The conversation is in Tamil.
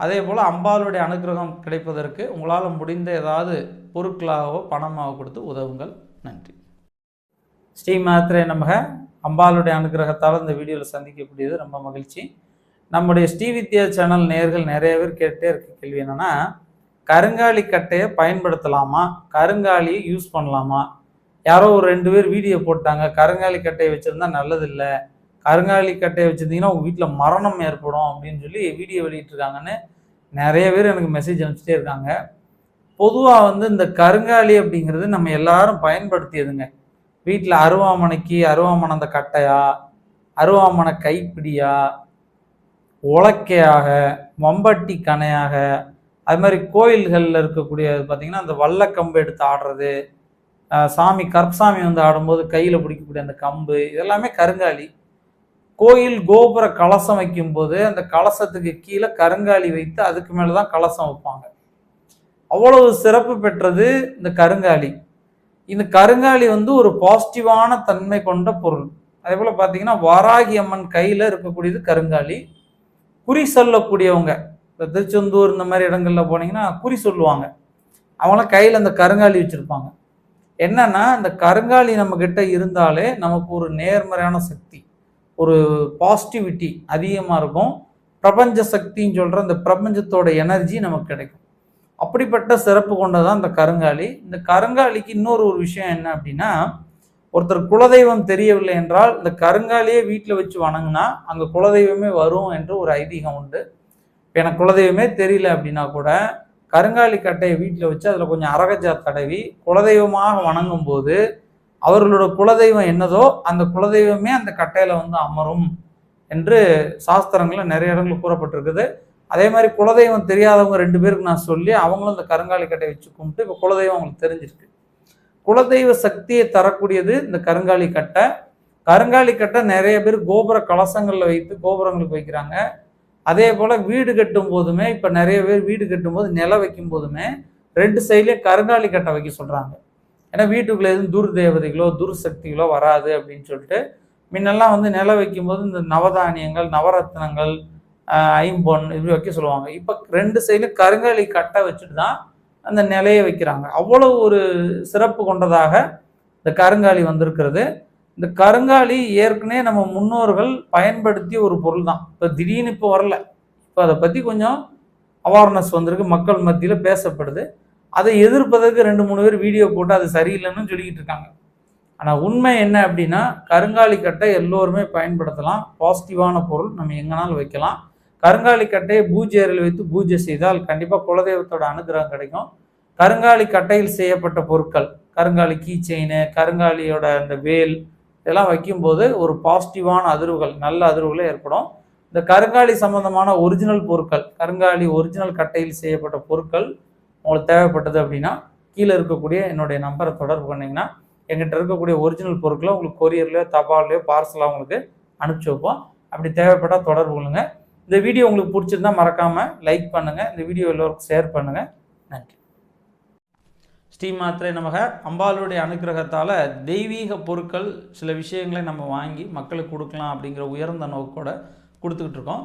அதே போல் அம்பாளுடைய அனுகிரகம் கிடைப்பதற்கு உங்களால் முடிந்த ஏதாவது பொருட்களாகவோ பணமாகவோ கொடுத்து உதவுங்கள். நன்றி. ஸ்ரீ மாத்திரை நமக. அம்பாளுடைய அனுகிரகத்தால் இந்த வீடியோவில் சந்திக்கக்கூடியது ரொம்ப மகிழ்ச்சி. நம்முடைய ஸ்ரீ வித்யா சேனல் நேர்கள் நிறைய பேர் கேட்டே இருக்க கேள்வி என்னென்னா கருங்காலி கட்டையை பயன்படுத்தலாமா? கருங்காலியை யூஸ் பண்ணலாமா? யாரோ ஒரு ரெண்டு பேர் வீடியோ போட்டாங்க கருங்காலி கட்டையை வச்சுருந்தா நல்லதில்லை. அருங்காலி கட்டையை வச்சுருந்தீங்கன்னா உங்கள் வீட்டில் மரணம் ஏற்படும் அப்படின்னு சொல்லி வீடியோ வெளியிட்டிருக்காங்கன்னு நிறைய பேர் எனக்கு மெசேஜ் அனுப்பிச்சிட்டே இருக்காங்க. பொதுவாக வந்து இந்த கருங்காலி அப்படிங்கிறது நம்ம எல்லாரும் பயன்படுத்தியதுங்க. வீட்டில் அருவாமனைக்கு அருவாமனை அந்த கட்டையா அருவாமனை கைப்பிடியா உலக்கையாக வம்பட்டி கணையாக அது மாதிரி கோயில்களில் இருக்கக்கூடிய பார்த்தீங்கன்னா அந்த வல்லக்கம்பு எடுத்து ஆடுறது சாமி கருப்பசாமி வந்து ஆடும்போது கையில் பிடிக்கக்கூடிய அந்த கம்பு இதெல்லாமே கருங்காலி. கோயில் கோபுர கலசம் வைக்கும்போது அந்த கலசத்துக்கு கீழே கருங்காலி வைத்து அதுக்கு மேலே தான் கலசம் வைப்பாங்க. அவ்வளவு சிறப்பு பெற்றது இந்த கருங்காலி. இந்த கருங்காலி வந்து ஒரு பாசிட்டிவான தன்மை கொண்ட பொருள். அதே போல் பார்த்தீங்கன்னா வாராகி அம்மன் கையில் இருக்கக்கூடியது கருங்காலி. குறி சொல்லக்கூடியவங்க இந்த திருச்செந்தூர் இந்த மாதிரி இடங்களில் போனீங்கன்னா குறி சொல்லுவாங்க. அவங்களாம் கையில் அந்த கருங்காலி வச்சுருப்பாங்க. என்னன்னா இந்த கருங்காலி நம்மக்கிட்ட இருந்தாலே நமக்கு ஒரு நேர்மறையான சக்தி. ஒரு பாசிட்டிவிட்டி அதிகமாக இருக்கும். பிரபஞ்ச சக்தின்னு சொல்கிற அந்த பிரபஞ்சத்தோட எனர்ஜி நமக்கு கிடைக்கும். அப்படிப்பட்ட சிறப்பு கொண்டதான் இந்த கருங்காலி. இந்த கருங்காலிக்கு இன்னொரு ஒரு விஷயம் என்ன அப்படின்னா ஒருத்தர் குலதெய்வம் தெரியவில்லை என்றால் இந்த கருங்காலியே வீட்டில் வச்சு வணங்கினா அங்கே குலதெய்வமே வரும் என்று ஒரு ஐதீகம் உண்டு. இப்போ எனக்கு குலதெய்வமே தெரியல அப்படின்னா கூட கருங்காலி கட்டையை வீட்டில் வச்சு அதில் கொஞ்சம் அரகஜா தடவி குலதெய்வமாக வணங்கும் போது அவர்களோட குலதெய்வம் என்னதோ அந்த குலதெய்வமே அந்த கட்டையில வந்து அமரும் என்று சாஸ்திரங்கள்ல நிறைய இடங்கள் கூறப்பட்டிருக்குது. அதே மாதிரி குலதெய்வம் தெரியாதவங்க ரெண்டு பேருக்கு நான் சொல்லி அவங்களும் இந்த கருங்காலி கட்டை வச்சு கும்பிட்டு இப்போ குலதெய்வம் அவங்களுக்கு தெரிஞ்சிருக்கு. குலதெய்வ சக்தியை தரக்கூடியது இந்த கருங்காலி கட்டை. கருங்காலி கட்டை நிறைய பேர் கோபுர கலசங்களில் வைத்து கோபுரங்களுக்கு வைக்கிறாங்க. அதே போல் வீடு கட்டும் போதுமே இப்போ நிறைய பேர் வீடு கட்டும் போது நில வைக்கும் போதுமே ரெண்டு சைட்லேயும் கருங்காலி கட்டை வைக்க சொல்கிறாங்க ஏன்னா வீட்டுக்குள்ளே எதுவும் துர் தேவதைகளோ துர் சக்திகளோ வராது அப்படின்னு சொல்லிட்டு முன்னெல்லாம் வந்து நில வைக்கும்போது இந்த நவதானியங்கள் நவரத்னங்கள் ஐம்பொன் இப்படி வைக்க சொல்லுவாங்க. இப்போ ரெண்டு சைடும் கருங்காலி கட்டை வச்சுட்டு தான் அந்த நிலையை வைக்கிறாங்க. அவ்வளோ ஒரு சிறப்பு கொண்டதாக இந்த கருங்காலி வந்திருக்கிறது. இந்த கருங்காலி ஏற்கனவே நம்ம முன்னோர்கள் பயன்படுத்திய ஒரு பொருள் தான். இப்போ திடீர்னு இப்போ வரல. இப்போ அதை பற்றி கொஞ்சம் அவேர்னஸ் வந்திருக்கு. மக்கள் மத்தியில் பேசப்படுது. அதை எதிர்ப்பதற்கு ரெண்டு மூணு பேர் வீடியோ போட்டு அது சரியில்லைன்னு சொல்லிக்கிட்டு இருக்காங்க. ஆனால் உண்மை என்ன அப்படின்னா கருங்காலி கட்டை எல்லோருமே பயன்படுத்தலாம். பாசிட்டிவான பொருள் நம்ம எங்கனாலும் வைக்கலாம். கருங்காலி கட்டையை பூஜை அறையில் வைத்து பூஜை செய்தால் கண்டிப்பாக குலதெய்வத்தோட அனுகிரகம் கிடைக்கும். கருங்காலி கட்டையில் செய்யப்பட்ட பொருட்கள் கருங்காலி கீ செயின் கருங்காலியோட அந்த வேல் இதெல்லாம் வைக்கும்போது ஒரு பாசிட்டிவான அதிர்வுகள் நல்ல அதிர்வுகளே ஏற்படும். இந்த கருங்காலி சம்பந்தமான ஒரிஜினல் பொருட்கள் கருங்காலி ஒரிஜினல் கட்டையில் செய்யப்பட்ட பொருட்கள் உங்களுக்கு தேவைப்பட்டது அப்படின்னா கீழே இருக்கக்கூடிய என்னுடைய நம்பரை தொடர்பு பண்ணிங்கன்னா எங்கிட்ட இருக்கக்கூடிய ஒரிஜினல் பொருட்களை உங்களுக்கு கொரியர்லையோ தபால்லையோ பார்சலாக உங்களுக்கு அனுப்பிச்சி வைப்போம். அப்படி தேவைப்பட்டால் தொடர்பு கொள்ளுங்கள் இந்த வீடியோ உங்களுக்கு பிடிச்சிருந்தா மறக்காமல் லைக் பண்ணுங்கள் இந்த வீடியோ எல்லோருக்கும் ஷேர் பண்ணுங்கள் நன்றி. ஸ்ரீமாத்திரை நமக. அம்பாளுடைய அனுகிரகத்தால் தெய்வீக பொருட்கள் சில விஷயங்களை நம்ம வாங்கி மக்களுக்கு கொடுக்கலாம் அப்படிங்கிற உயர்ந்த நோக்கோட கொடுத்துக்கிட்டு இருக்கோம்.